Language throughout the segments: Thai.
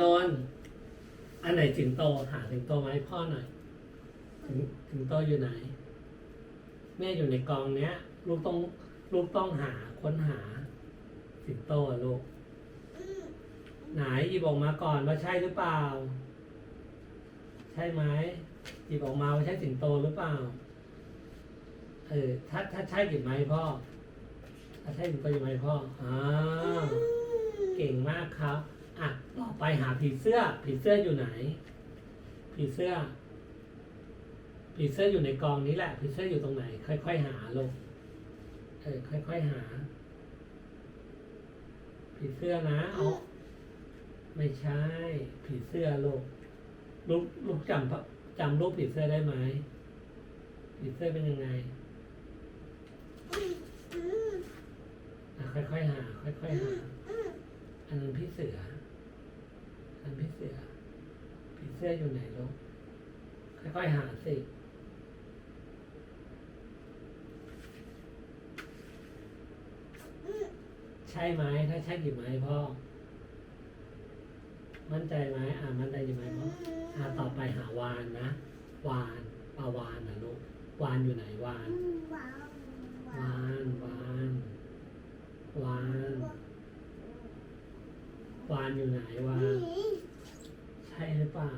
นนท์อันไหนสิงโตหาสิงโตมาให้พ่อหน่อยสิงสิงโตอยู่ไหน แม่อยู่ในกองเนี้ย ลูกต้องลูกต้องหาค้นหา สิงโตอะลูก ไหนหยิบออกมาก่อนว่าใช่หรือเปล่า ใช่ไหมหยิบออกมาว่าใช่สิงโตหรือเปล่า เออถ้าถ้าใช่หยิบไหมาให้พ่อถ้าใช่สิงโตหยิบไหมพ่ออ่าเก่งมากครับ อะ ต่อ ไปหาผีเสื้อ ผีเสื้ออยู่ไหน ผีเสื้อ ผีเสื้ออยู่ในกองนี้แหละ ผีเสื้ออยู่ตรงไหน ค่อย ๆ หาลงเออค่อย ๆ หา ผีเสื้อนะเอาไม่ใช่ ผีเสื้อลูกลูกลูกจำจำรูปผีเสื้อได้ไหมผีเสื้อเป็นยังไงค่อยๆหา ค่อยๆหา อันนั้นพี่เสือ อันนั้นพี่เสือผีเสื้ออยู่ไหนลูกค่อยๆหาสิใช่ไหมถ้าใช่หยิบมาให้พ่อ มั่นใจไหมอ่ามั่นใจอยู่ไหมพ่ออ่าต่อไปหาวานนะ วานปลาวานนะลูกวานอยู่ไหนวาน วานวานวาน วานอยู่ไหนวานใช่หรือเปล่า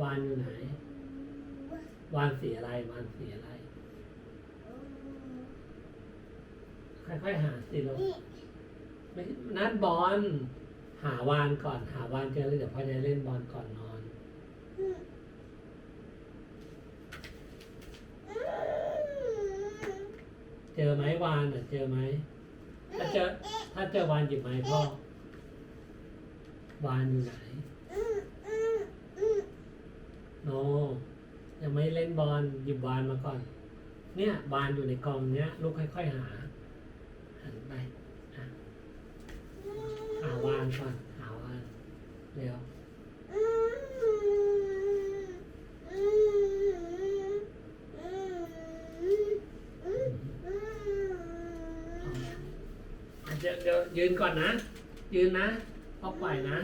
วานอยู่ไหน วานสีอะไรวานสีอะไร ค่อยๆหาสิลูกไม่นัดบอลหาวานก่อนหาวานเจอแล้วเดี๋ยวพ่อจะเล่นบอลก่อนนอนเจอไหมวานอะเจอไหม ถ้าเจอถ้าเจอวานหยิบไหมาให้พ่อวานอยู่ไหนโนยังไม่เล่นบอลหยิบวานมาก่อน เนี่ยบานอยู่ในกองเนี้ยลูกค่อยๆหาหันไปหาวานก่อนหาวานเร็ว เดี๋ยวยืนก่อนนะ ยืนนะพอปล่อยนะ